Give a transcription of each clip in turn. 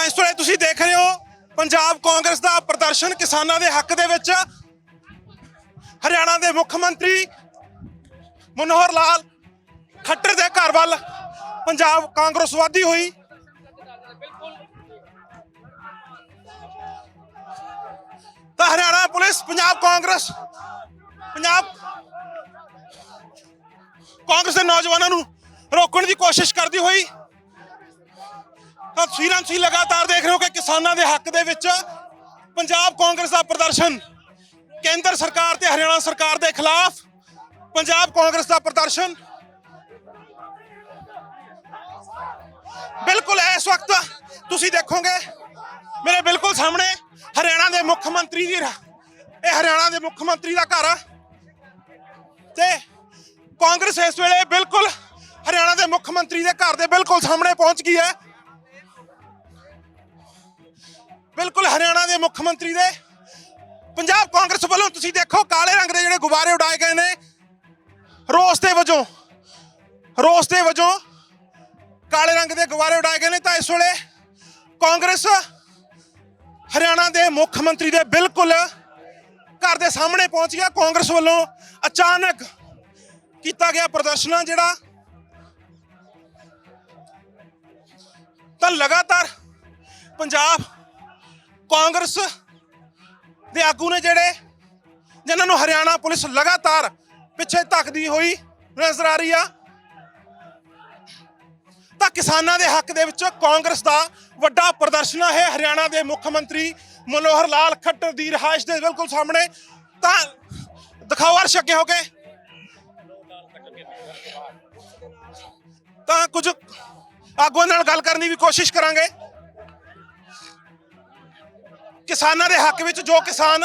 ਤਾਂ ਇਸ ਵੇਲੇ ਤੁਸੀਂ ਦੇਖ ਰਹੇ ਹੋ, ਪੰਜਾਬ ਕਾਂਗਰਸ ਦਾ ਪ੍ਰਦਰਸ਼ਨ ਕਿਸਾਨਾਂ ਦੇ ਹੱਕ ਦੇ ਵਿੱਚ। ਹਰਿਆਣਾ ਦੇ ਮੁੱਖ ਮੰਤਰੀ ਮਨੋਹਰ ਲਾਲ ਖੱਟਰ ਦੇ ਘਰ ਵੱਲ ਪੰਜਾਬ ਕਾਂਗਰਸ ਵਾਦੀ ਹੋਈ। ਤਾਂ ਹਰਿਆਣਾ ਪੁਲਿਸ, ਪੰਜਾਬ ਕਾਂਗਰਸ ਪੰਜਾਬ ਕਾਂਗਰਸ ਦੇ ਨੌਜਵਾਨਾਂ ਨੂੰ ਰੋਕਣ ਦੀ ਕੋਸ਼ਿਸ਼ ਕਰਦੀ ਹੋਈ। ਤਸਵੀਰਾਂ ਤੁਸੀਂ ਲਗਾਤਾਰ ਦੇਖ ਰਹੇ ਹੋ ਕਿ ਕਿਸਾਨਾਂ ਦੇ ਹੱਕ ਦੇ ਵਿੱਚ ਪੰਜਾਬ ਕਾਂਗਰਸ ਦਾ ਪ੍ਰਦਰਸ਼ਨ, ਕੇਂਦਰ ਸਰਕਾਰ ਤੇ ਹਰਿਆਣਾ ਸਰਕਾਰ ਦੇ ਖਿਲਾਫ ਪੰਜਾਬ ਕਾਂਗਰਸ ਦਾ ਪ੍ਰਦਰਸ਼ਨ। ਬਿਲਕੁਲ ਇਸ ਵਕਤ ਤੁਸੀਂ ਦੇਖੋਗੇ, ਮੇਰੇ ਬਿਲਕੁਲ ਸਾਹਮਣੇ ਹਰਿਆਣਾ ਦੇ ਮੁੱਖ ਮੰਤਰੀ ਦੀ, ਇਹ ਹਰਿਆਣਾ ਦੇ ਮੁੱਖ ਮੰਤਰੀ ਦਾ ਘਰ ਆ। ਤੇ ਕਾਂਗਰਸ ਇਸ ਵੇਲੇ ਬਿਲਕੁਲ ਹਰਿਆਣਾ ਦੇ ਮੁੱਖ ਮੰਤਰੀ ਦੇ ਘਰ ਦੇ ਬਿਲਕੁਲ ਸਾਹਮਣੇ ਪਹੁੰਚ ਗਈ ਹੈ। ਬਿਲਕੁਲ ਹਰਿਆਣਾ ਦੇ ਮੁੱਖ ਮੰਤਰੀ ਦੇ। ਪੰਜਾਬ ਕਾਂਗਰਸ ਵੱਲੋਂ ਤੁਸੀਂ ਦੇਖੋ ਕਾਲੇ ਰੰਗ ਦੇ ਜਿਹੜੇ ਗੁਬਾਰੇ ਉਡਾਏ ਗਏ ਨੇ। ਰੋਸ ਦੇ ਵਜੋਂ, ਰੋਸ ਦੇ ਵਜੋਂ ਕਾਲੇ ਰੰਗ ਦੇ ਗੁਬਾਰੇ ਉਡਾਏ ਗਏ ਨੇ ਤਾਂ ਇਸ ਵੇਲੇ ਕਾਂਗਰਸ ਹਰਿਆਣਾ ਦੇ ਮੁੱਖ ਮੰਤਰੀ ਦੇ ਬਿਲਕੁਲ ਘਰ ਦੇ ਸਾਹਮਣੇ ਪਹੁੰਚ ਗਿਆ। ਕਾਂਗਰਸ ਵੱਲੋਂ ਅਚਾਨਕ ਕੀਤਾ ਗਿਆ ਪ੍ਰਦਰਸ਼ਨ ਜਿਹੜਾ ਤਾਂ ਲਗਾਤਾਰ ਪੰਜਾਬ ਕਾਂਗਰਸ ਦੇ ਆਗੂ ਨੇ ਜਿਹੜੇ, ਜਿਨ੍ਹਾਂ ਨੂੰ ਹਰਿਆਣਾ ਪੁਲਿਸ ਲਗਾਤਾਰ ਪਿੱਛੇ ਧੱਕਦੀ ਹੋਈ ਨਜ਼ਰ ਆ ਰਹੀ ਆ, ਤਾਂ ਕਿਸਾਨਾਂ ਦੇ ਹੱਕ ਦੇ ਵਿੱਚ ਕਾਂਗਰਸ ਦਾ ਵੱਡਾ ਪ੍ਰਦਰਸ਼ਨ ਹੈ ਹਰਿਆਣਾ ਦੇ ਮੁੱਖ ਮੰਤਰੀ ਮਨੋਹਰ ਲਾਲ ਖੱਟਰ ਦੀ ਰਿਹਾਇਸ਼ ਦੇ ਬਿਲਕੁਲ ਸਾਹਮਣੇ। ਤਾਂ ਦਿਖਾਓ ਅਰਸ਼ ਅੱਗੇ ਹੋ ਕੇ। ਤਾਂ ਕੁਝ ਆਗੂਆਂ ਨਾਲ ਗੱਲ ਕਰਨ ਦੀ ਵੀ ਕੋਸ਼ਿਸ਼ ਕਰਾਂਗੇ। ਕਿਸਾਨਾਂ ਦੇ ਹੱਕ ਵਿੱਚ ਜੋ ਕਿਸਾਨ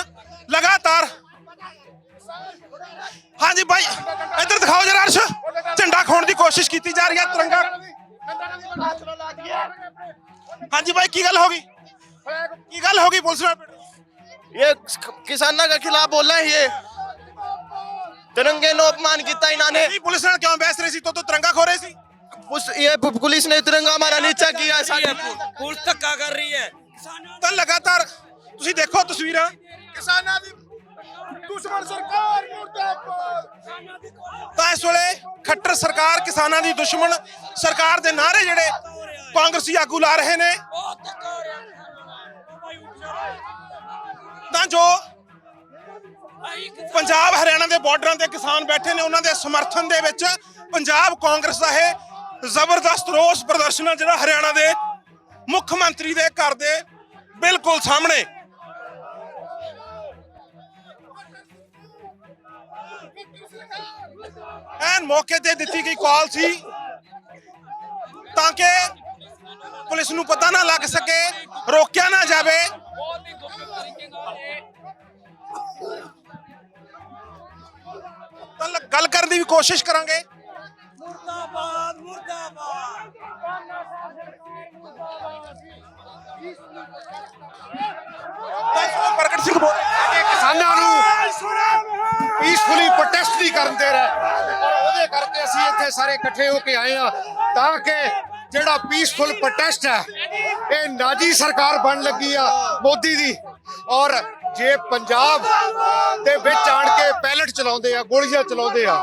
ਲਗਾਤਾਰ ਹਾਂਜੀ ਭਾਈ ਇੱਧਰ ਦਿਖਾਓ ਜਰਾ ਅਰਸ਼ ਝੰਡਾ ਖੋਣ ਦੀ ਕੋਸ਼ਿਸ਼ ਕੀਤੀ ਜਾ ਰਹੀ ਹੈ ਤਿਰੰਗਾ ਹਾਂਜੀ ਭਾਈ ਕੀ ਗੱਲ ਹੋ ਗਈ ਕੀ ਗੱਲ ਹੋ ਗਈ ਪੁਲਿਸ ਨਾਲ ये किसानों के खिलाफ बोल रहे हैं ये तिरंगे नो अपमान किया इन्होंने ਨਹੀਂ ਪੁਲਿਸ ਨਾਲ ਕਿਉਂ ਬਹਿਸ ਰਹੀ ਸੀ ਤੋ ਤੋ ਤਿਰੰਗਾ ਖੋ ਰਹੇ ਸੀ उस ये पु- पुलिस ने तिरंगा हमारा नीचा किया है साढ़े ਪੁਲਿਸ ਧੱਕਾ ਕਰ ਰਹੀ ਹੈ ਤਾਂ ਲਗਾਤਾਰ ਤੁਸੀਂ ਦੇਖੋ ਤਸਵੀਰਾਂ। ਕਿਸਾਨਾਂ ਦੀ ਦੁਸ਼ਮਣ ਸਰਕਾਰ ਮੁਰਦਾਬਾਦ। ਤਾਂ ਇਸ ਵੇਲੇ ਖੱਟਰ ਸਰਕਾਰ ਕਿਸਾਨਾਂ ਦੀ ਦੁਸ਼ਮਣ ਸਰਕਾਰ ਦੇ ਨਾਰੇ ਜਿਹੜੇ ਕਾਂਗਰਸੀ ਆਗੂ ਲਾ ਰਹੇ ਨੇ। ਤਾਂ ਜੋ ਪੰਜਾਬ ਹਰਿਆਣਾ ਦੇ ਬਾਰਡਰਾਂ ਤੇ ਕਿਸਾਨ ਬੈਠੇ ਨੇ, ਉਹਨਾਂ ਦੇ ਸਮਰਥਨ ਦੇ ਵਿੱਚ ਪੰਜਾਬ ਕਾਂਗਰਸ ਦਾ ਇਹ ਜ਼ਬਰਦਸਤ ਰੋਸ ਪ੍ਰਦਰਸ਼ਨ ਜਿਹੜਾ ਹਰਿਆਣਾ ਦੇ ਮੁੱਖ ਮੰਤਰੀ ਦੇ ਘਰ ਦੇ ਬਿਲਕੁਲ ਸਾਹਮਣੇ ਐਨ ਮੌਕੇ ਤੇ ਦਿੱਤੀ ਗਈ ਕਾਲ ਸੀ ਤਾਂ ਕਿ ਪੁਲਿਸ ਨੂੰ ਪਤਾ ਨਾ ਲੱਗ ਸਕੇ ਰੋਕਿਆ ਨਾ ਜਾਵੇ। ਤਾਂ ਗੱਲ ਕਰਨ ਦੀ ਵੀ ਕੋਸ਼ਿਸ਼ ਕਰਾਂਗੇ। ਮੁਰਦਾਬਾਦ ਮੁਰਦਾਬਾਦ। ਪ੍ਰਗਟ ਸਿੰਘ ਬੋਲ ਪੀਸਫੁਲੀ ਪ੍ਰੋਟੈਸਟ ਨਹੀਂ ਕਰਨ ਦੇ ਰਹੇ। ਔਰ ਉਹਦੇ ਕਰਕੇ ਅਸੀਂ ਇੱਥੇ ਸਾਰੇ ਇਕੱਠੇ ਹੋ ਕੇ ਆਏ ਆ ਤਾਂ ਕਿ ਜਿਹੜਾ ਪੀਸਫੁਲ ਪ੍ਰੋਟੈਸਟ ਹੈ ਇਹ ਨਾਜੀ ਸਰਕਾਰ ਬਣ ਲੱਗੀ ਆ ਮੋਦੀ ਦੀ। ਔਰ ਜੇ ਪੰਜਾਬ ਦੇ ਵਿੱਚ ਆਣ ਕੇ ਪੈਲਟ ਚਲਾਉਂਦੇ ਆ ਗੋਲੀਆਂ ਚਲਾਉਂਦੇ ਆ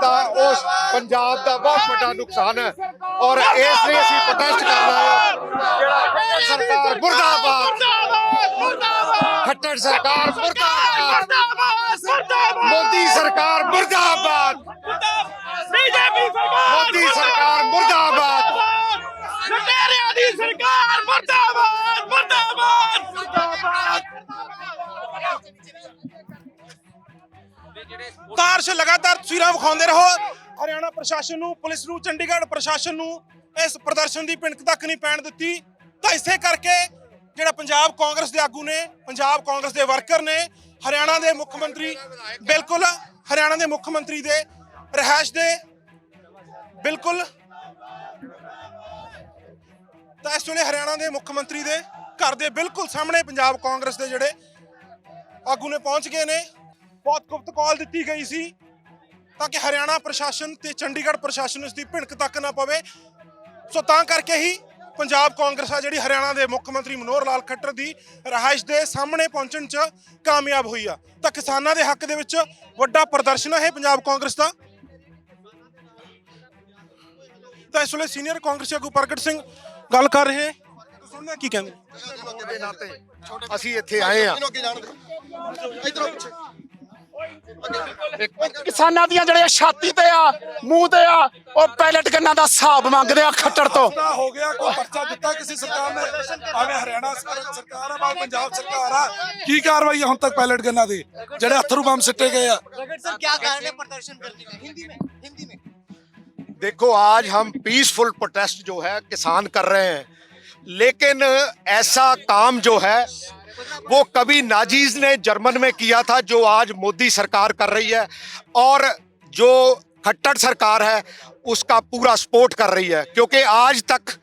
ਤਾਂ ਉਸ ਪੰਜਾਬ ਦਾ ਬਹੁਤ ਵੱਡਾ ਨੁਕਸਾਨ ਹੈ। ਔਰ ਇਸ ਲਈ ਅਸੀਂ ਪ੍ਰੋਟੈਸਟ ਕਰਨਾ ਹੈ। ਜਿਹੜਾ ਸਰਕਾਰ ਮੁਰਦਾਬਾਦ। ਖੱਟਰ ਸਰਕਾਰ ਮੁਰਦਾਬਾਦ। ਮੋਦੀ ਸਰਕਾਰ ਮੁਰਦਾਬਾਦ। ਬੀਜੇਪੀ ਮੋਦੀ ਸਰਕਾਰ ਮੁਰਦਾਬਾਦ। ਲਟੇਰਿਆਂ ਦੀ ਸਰਕਾਰ ਮੁਰਦਾਬਾਦ ਮੁਰਦਾਬਾਦ। ਤਾਰਸ਼ ਲਗਾਤਾਰ ਤਸਵੀਰਾਂ ਵਿਖਾਉਂਦੇ ਰਹੋ ਹਰਿਆਣਾ ਪ੍ਰਸ਼ਾਸਨ ਨੂੰ ਪੁਲਿਸ ਨੂੰ ਚੰਡੀਗੜ੍ਹ ਪ੍ਰਸ਼ਾਸਨ ਨੂੰ ਇਸ ਪ੍ਰਦਰਸ਼ਨ ਦੀ ਪਿੰਕ ਤੱਕ ਨਹੀਂ ਪੈਣ ਦਿੱਤੀ ਤਾਂ ਇਸੇ ਕਰਕੇ ਜਿਹੜਾ ਪੰਜਾਬ ਕਾਂਗਰਸ ਦੇ ਆਗੂ ਨੇ, ਪੰਜਾਬ ਕਾਂਗਰਸ ਦੇ ਵਰਕਰ ਨੇ, ਹਰਿਆਣਾ ਦੇ ਮੁੱਖ ਮੰਤਰੀ, ਬਿਲਕੁਲ ਹਰਿਆਣਾ ਦੇ ਮੁੱਖ ਮੰਤਰੀ ਦੇ ਰਹਿائش ਦੇ ਬਿਲਕੁਲ। ਤਾਂ ਇਸ ਵੇਲੇ ਹਰਿਆਣਾ ਦੇ ਮੁੱਖ ਮੰਤਰੀ ਦੇ ਘਰ ਦੇ ਬਿਲਕੁਲ ਸਾਹਮਣੇ ਪੰਜਾਬ ਕਾਂਗਰਸ ਦੇ ਜਿਹੜੇ ਆਗੂ ਨੇ ਪਹੁੰਚ ਗਏ ਨੇ। ਬਹੁਤ ਗੁਪਤ ਕਾਲ ਦਿੱਤੀ ਗਈ ਸੀ ਤਾਂ ਕਿ ਹਰਿਆਣਾ ਪ੍ਰਸ਼ਾਸਨ ਤੇ ਚੰਡੀਗੜ੍ਹ ਪ੍ਰਸ਼ਾਸਨ ਉਸ ਦੀ ਭਿਣਕ ਤੱਕ ਨਾ ਪਵੇ। ਸੋ ਤਾਂ ਕਰਕੇ ਹੀ ਪੰਜਾਬ ਕਾਂਗਰਸ ਆ ਜਿਹੜੀ ਹਰਿਆਣਾ ਦੇ ਮੁੱਖ ਮੰਤਰੀ ਮਨੋਹਰ ਲਾਲ ਖੱਟਰ ਦੀ ਰਹਾਇਸ਼ ਦੇ ਸਾਹਮਣੇ ਪਹੁੰਚਣ 'ਚ ਕਾਮਯਾਬ ਹੋਈ ਆ। ਤਾਂ ਕਿਸਾਨਾਂ ਦੇ ਹੱਕ ਦੇ ਵਿੱਚ ਵੱਡਾ ਪ੍ਰਦਰਸ਼ਨ ਹੈ ਇਹ ਪੰਜਾਬ ਕਾਂਗਰਸ ਦਾ। ਤਾਂ ਇਸ ਵੇਲੇ ਸੀਨੀਅਰ ਕਾਂਗਰਸੀ ਆਗੂ ਪ੍ਰਗਟ ਸਿੰਘ ਗੱਲ ਕਰ ਰਹੇ ਸੁਣਨਾ ਕੀ ਕਹਿੰਦੇ? ਅਸੀਂ ਇੱਥੇ ਆਏ ਆ। ਕਿਸਾਨਾਂ ਦੀਆਂ ਜਿਹੜੀਆਂ ਛਾਤੀ ਤੇ ਆ ਮੂੰਹ ਤੇ ਆ ਉਹ ਪੈਲਟ ਗੰਨਾਂ ਦਾ ਹਿਸਾਬ ਮੰਗਦੇ ਆ ਖੱਟੜ ਤੋਂ ਪਤਾ ਹੋ ਗਿਆ ਕੋਈ ਪਰਚਾ ਦਿੱਤਾ ਕਿਸੇ ਸਰਕਾਰ ਨੇ ਆਵੇਂ ਹਰਿਆਣਾ ਸਰ- ਸਰਕਾਰ ਆ ਭਾਵੇਂ ਪੰਜਾਬ ਸਰਕਾਰ ਆ ਕੀ ਕਾਰਵਾਈ ਆ ਹੁਣ ਤੱਕ ਪਾਇਲਟ ਗੰਨਾ ਦੀ ਜਿਹੜੇ ਅਥਰੂ ਬੰਮ ਸਿੱਟੇ ਗਏ ਆ प्रगट सर क्या कारण है प्रदर्शन करने का हिंदी में हिंदी में देखो आज हम पीसफुल प्रोटेस्ट जो है किसान कर रहे हैं लेकिन ऐसा काम जो है वो कभी नाजीज ने जर्मन में किया था, जो आज मोदी सरकार कर रही है और जो खट्टर सरकार है, उसका पूरा सपोर्ट कर रही है। क्योंकि आज तक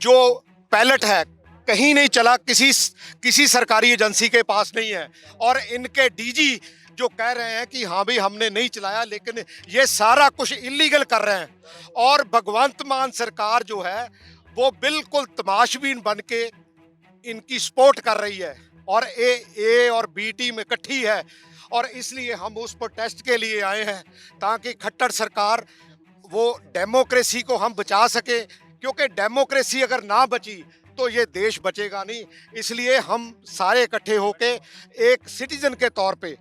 जो पैलेट है, कहीं नहीं चला, किसी किसी सरकारी एजेंसी के पास नहीं है। और इनके डीजी जो कह रहे हैं कि हाँ भाई, हमने नहीं चलाया, लेकिन ये सारा कुछ इलीगल कर रहे हैं। और भगवंत मान सरकार जो है, वो बिल्कुल तमाशबीन बन के इनकी सपोर्ट कर रही है और ए ए और बी टीम इकट्ठी है और इसलिए हम उस प्रोटेस्ट के लिए आए हैं ताकि खट्टर सरकार वो डेमोक्रेसी को हम बचा सके, क्योंकि डेमोक्रेसी अगर ना बची तो ये देश बचेगा नहीं। इसलिए हम सारे इकट्ठे होके एक सिटीजन के तौर पे,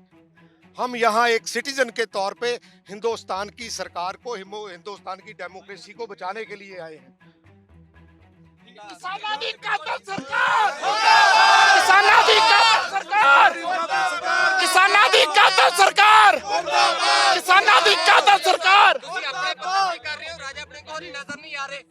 हम यहाँ एक सिटीजन के तौर पे हिंदुस्तान की सरकार को हिंदुस्तान की डेमोक्रेसी को बचाने के लिए आए हैं। ਕਿਸਾਨਾਂ ਦੀ ਕਾਤਲ ਸਰਕਾਰ ਕਿਸਾਨਾਂ ਦੀ ਕਾਤਲ ਸਰਕਾਰ ਕਿਸਾਨਾਂ ਦੀ ਕਾਤਲ ਸਰਕਾਰ ਕਿਸਾਨਾਂ ਦੀ ਕਾਤਲ ਸਰਕਾਰ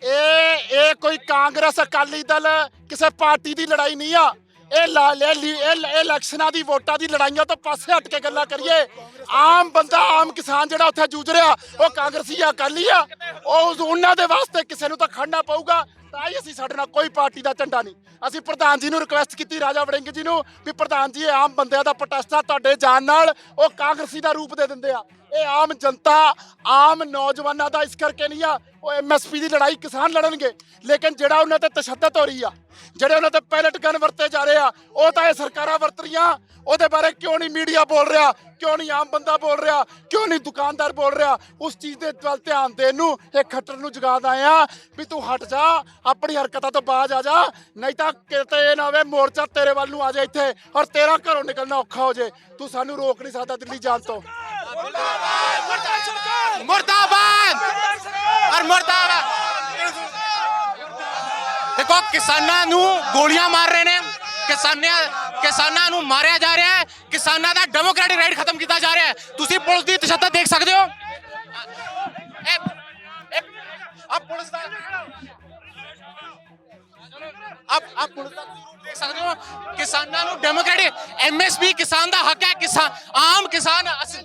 ਇਹ ਇਹ ਕੋਈ ਕਾਂਗਰਸ ਅਕਾਲੀ ਦਲ ਕਿਸੇ ਪਾਰਟੀ ਦੀ ਲੜਾਈ ਨਹੀਂ ਆ। ਇਹ ਲਾ- ਲੈ ਲੀ- ਇਹ ਇਲੈਕਸ਼ਨਾਂ ਦੀ ਵੋਟਾਂ ਦੀ ਲੜਾਈਆਂ ਤੋਂ ਪਾਸੇ ਹਟ ਕੇ ਗੱਲਾਂ ਕਰੀਏ। ਆਮ ਬੰਦਾ, ਆਮ ਕਿਸਾਨ ਜਿਹੜਾ ਉੱਥੇ ਜੂਝ ਰਿਹਾ, ਉਹ ਕਾਂਗਰਸੀ ਆ, ਅਕਾਲੀ ਆ, ਉਹ ਉਹਨਾਂ ਦੇ ਵਾਸਤੇ ਕਿਸੇ ਨੂੰ ਤਾਂ ਖੜਨਾ ਪਊਗਾ। ਤਾਂ ਹੀ ਅਸੀਂ ਸਾਡੇ ਨਾਲ ਕੋਈ ਪਾਰਟੀ ਦਾ ਝੰਡਾ ਨਹੀਂ। ਅਸੀਂ ਪ੍ਰਧਾਨ ਜੀ ਨੂੰ ਰਿਕੁਐਸਟ ਕੀਤੀ, ਰਾਜਾ ਵੜਿੰਗ ਜੀ ਨੂੰ, ਵੀ ਪ੍ਰਧਾਨ ਜੀ, ਇਹ ਆਮ ਬੰਦਿਆਂ ਦਾ ਪ੍ਰੋਟੈਸਟ ਆ, ਤੁਹਾਡੇ ਜਾਣ ਨਾਲ ਉਹ ਕਾਂਗਰਸੀ ਦਾ ਰੂਪ ਦੇ ਦਿੰਦੇ ਆ। ਇਹ ਆਮ ਜਨਤਾ, ਆਮ ਨੌਜਵਾਨਾਂ ਦਾ ਇਸ ਕਰਕੇ ਨਹੀਂ ਆ, ਉਹ ਐਮਐਸਪੀ ਦੀ ਲੜਾਈ ਕਿਸਾਨ ਲੜਨਗੇ। ਲੇਕਿਨ ਜਿਹੜਾ ਉਹਨਾਂ ਤੇ ਤਸ਼ੱਦਦ ਹੋ ਰਹੀ ਆ, ਜਿਹੜੇ ਉਹਨਾਂ ਤੇ ਪੈਲਟ ਗਨ ਵਰਤੇ ਜਾ ਰਹੇ ਆ, ਉਹ ਤਾਂ ਇਹ ਸਰਕਾਰਾਂ ਵਰਤ ਰਹੀਆਂ। ਉਹਦੇ ਬਾਰੇ ਕਿਉਂ ਨਹੀਂ ਮੀਡੀਆ ਬੋਲ ਰਿਹਾ? ਕਿਉਂ ਨਹੀਂ ਆਮ ਬੰਦਾ ਬੋਲ ਰਿਹਾ? ਕਿਉਂ ਨਹੀਂ ਦੁਕਾਨਦਾਰ ਬੋਲ ਰਿਹਾ? ਉਸ ਚੀਜ਼ ਦੇ ਵੱਲ ਧਿਆਨ ਦੇਣ ਨੂੰ, ਇਹ ਖੱਟਰ ਨੂੰ ਜਗਾ ਆਇਆ ਵੀ ਤੂੰ ਹਟ ਜਾ, ਆਪਣੀ ਹਰਕਤਾਂ ਤੋਂ ਬਾਜ ਆ ਜਾ। ਨਹੀਂ ਤਾਂ ਕਿਤੇ ਨਾ ਹੋਵੇ ਮੋਰਚਾ ਤੇਰੇ ਵੱਲ ਨੂੰ ਆ ਜਾ ਇੱਥੇ, ਔਰ ਤੇਰਾ ਘਰੋਂ ਨਿਕਲਣਾ ਔਖਾ ਹੋ ਜੇ ਤੂੰ ਸਾਨੂੰ ਰੋਕ ਨਹੀਂ ਸਕਦਾ ਦਿੱਲੀ ਜਾਣ ਤੋਂ। ਮੁਰਦਾਬਾਦ! ਔਰ ਮੁਰਦਾਬਾਦ! ਦੇਖੋ ਕਿਸਾਨਾਂ ਨੂੰ ਗੋਲੀਆਂ ਮਾਰ ਰਹੇ ਨੇ। ਕਿਸਾਨਾਂ ਕਿਸਾਨਾਂ ਨੂੰ ਮਾਰਿਆ ਜਾ ਰਿਹਾ ਹੈ। ਕਿਸਾਨਾਂ ਦਾ ਡੈਮੋਕ੍ਰੈਟਿਕ ਰਾਈਟ ਖਤਮ ਕੀਤਾ ਜਾ ਰਿਹਾ ਹੈ। ਤੁਸੀਂ ਪੁਲਿਸ ਦੀ ਤਸ਼ੱਦਦ ਦੇਖ ਸਕਦੇ ਹੋ? ਆਪ ਪੁਲਿਸ ਦਾ ਆਪ ਆਪ ਪੁਲਿਸ ਦਾ ਦੇਖ ਸਕਦੇ ਹੋ। ਕਿਸਾਨਾਂ ਨੂੰ ਡੈਮੋਕ੍ਰੈਟਿਕ ਐਮਐਸਪੀ ਕਿਸਾਨ ਦਾ ਹੱਕ ਹੈ। ਕਿਸਾਨ ਆਮ ਕਿਸਾਨ ਅਸੀਂ